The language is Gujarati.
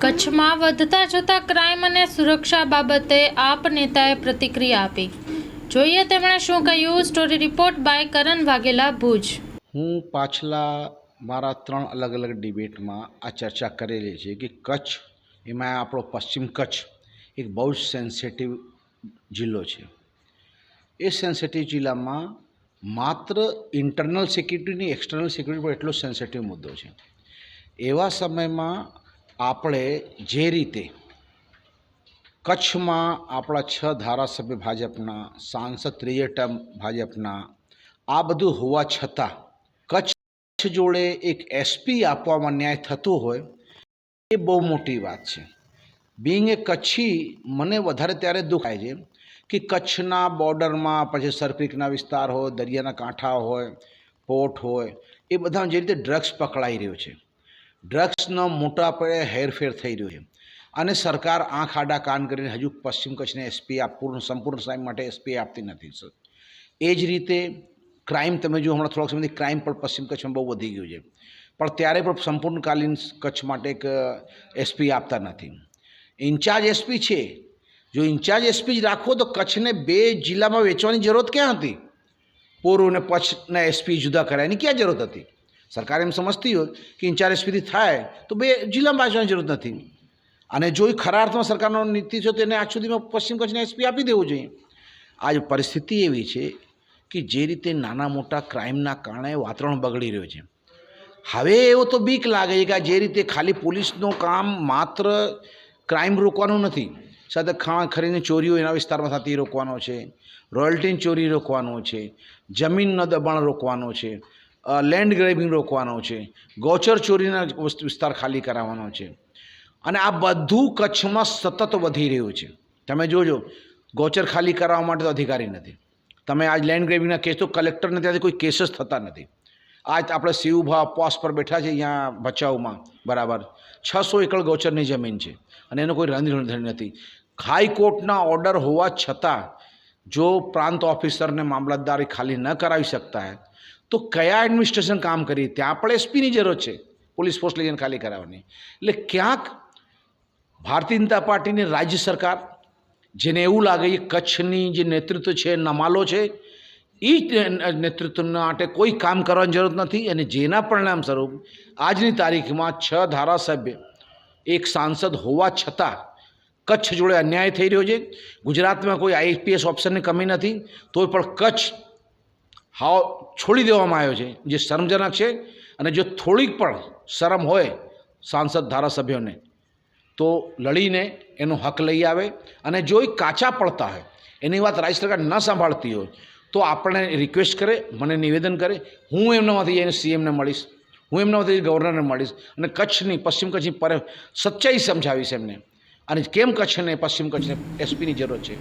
કચ્છમાં વધતા જતા ક્રાઇમ અને સુરક્ષા બાબતે આપ નેતાએ પ્રતિક્રિયા આપી. જોઈએ તેમણે શું કહ્યું? Story report by Karan Vaghela, Bhuj. હું પાછલા મારા ત્રણ અલગ અલગ ડિબેટમાં આ ચર્ચા કરેલી છે કે કચ્છ, એમાં આપણો પશ્ચિમ કચ્છ એક બહુ જ સેન્સિટિવ જિલ્લો છે. એ સેન્સિટિવ જિલ્લામાં માત્ર ઇન્ટરનલ સિક્યુરિટીની એક્સટર્નલ સિક્યુરિટી પર એટલો સેન્સિટિવ મુદ્દો છે. એવા સમયમાં આપણે જે રીતે કચ્છમાં આપણા છ ધારાસભ્ય ભાજપના, સાંસદ ત્રીજે ટર્મ ભાજપના, આ બધું હોવા છતાં કચ્છ જોડે એક એસપી આપવામાં ન્યાય થતો હોય, એ બહુ મોટી વાત છે. બિંગ એ કચ્છી મને વધારે ત્યારે દુઃખ થાય છે કે કચ્છના બોર્ડરમાં પછી સરક્રિકના વિસ્તાર હોય, દરિયાના કાંઠા હોય, પોર્ટ હોય, એ બધા જે રીતે ડ્રગ્સ પકડાઈ રહ્યો છે. ડ્રગ્સનો મોટા પાયે હેરફેર થઈ રહ્યો છે. અને સરકાર આંખ આડા કાન કરીને હજુ પશ્ચિમ કચ્છને એસપી આપપૂર્ણ સંપૂર્ણ સાહેબ માટે એસપી આપતી નથી એ જ રીતે ક્રાઇમ તમે જો હમણાં થોડાક સમયથી ક્રાઇમ પણ પશ્ચિમ કચ્છમાં બહુ વધી ગયું છે. પણ ત્યારે પણ સંપૂર્ણકાલીન કચ્છ માટે એક એસપી આપતા નથી. ઇન્ચાર્જ એસપી છે. જો ઇન્ચાર્જ એસપી જ રાખવો તો કચ્છને બે જિલ્લામાં વેચવાની જરૂરત ક્યાં હતી? પૂર્વ અને પચ્છના એસપી જુદા કર્યા ક્યાં જરૂરત હતી? સરકાર એમ સમજતી હોય કે ઇન્ચાર્જ એસપીથી થાય તો બે જિલ્લામાં બાજવાની જરૂર નથી. અને જો એ ખરા અર્થમાં સરકારનો નીતિ છે તો એને આજ સુધીમાં પશ્ચિમ કચ્છને એસપી આપી દેવું જોઈએ. આજ પરિસ્થિતિ એવી છે કે જે રીતે નાના મોટા ક્રાઇમના કારણે વાતાવરણ બગડી રહ્યું છે. હવે એવો તો બીક લાગે છે કે જે રીતે ખાલી પોલીસનું કામ માત્ર ક્રાઇમ રોકવાનું નથી, સાથે ખાણ ખરીને ચોરીઓ એના વિસ્તારમાં થતી રોકવાનો છે, રોયલ્ટીની ચોરી રોકવાનો છે, જમીનનો દબાણ રોકવાનો છે લેન્ડ ગ્રેબિંગ રોકવાનો છે, ગૌચર ચોરીના વસ્તુ- વિસ્તાર ખાલી કરાવવાનો છે. અને આ બધું કચ્છમાં સતત વધી રહ્યું છે. તમે જોજો, ગૌચર ખાલી કરાવવા માટે તો અધિકારી નથી. તમે આજ લેન્ડ ગ્રેબિંગના કેસ તો કલેક્ટરને ત્યાંથી કોઈ કેસ જ થતા નથી. આજ આપણે શિવભા પોસ પર બેઠા છે અહીંયા ભચાઉમાં, બરાબર. છસો એકર ગૌચરની જમીન છે. અને એનો કોઈ રંધણી નથી. હાઈકોર્ટના ઓર્ડર હોવા છતાં જો પ્રાંત ઓફિસરને મામલતદારી ખાલી ન કરાવી શકતા હોય તો કયા એડમિનિસ્ટ્રેશન કામ કરી ત્યાં પણ એસપીની જરૂર છે પોલીસ ફોર્સ લઈને ખાલી કરાવવાની એટલે ક્યાંક ભારતીય જનતા પાર્ટીની રાજ્ય સરકાર જેને એવું લાગે કે કચ્છની જે નેતૃત્વ છે નમાલો છે એ જ નેતૃત્વ માટે કોઈ કામ કરવાની જરૂર નથી અને જેના પરિણામ સ્વરૂપ આજની તારીખમાં છ ધારાસભ્ય એક સાંસદ હોવા છતાં કચ્છ જોડે અન્યાય થઈ રહ્યો છે. ગુજરાતમાં કોઈ આઈપીએસ ઓપ્શનની કમી નથી. તો પણ કચ્છ હાવ છોડી દેવામાં આવ્યો છે. જે શરમજનક છે અને જો થોડીક પણ શરમ હોય સાંસદ ધારાસભ્યોને, તો લડીને એનો હક લઈ આવે અને જો એ કાચા પડતા હોય, એની વાત રાજ્ય સરકાર ન સંભાળતી હોય, તો આપણે રિક્વેસ્ટ કરે, મને નિવેદન કરે. હું એમનામાંથી જઈને સીએમને મળીશ, હું એમનામાંથી ગવર્નરને મળીશ અને કચ્છની, પશ્ચિમ કચ્છની પર, સચ્ચાઈ સમજાવીશ એમને. અને કેમ કચ્છને પશ્ચિમ કચ્છને એસપીની જરૂર છે?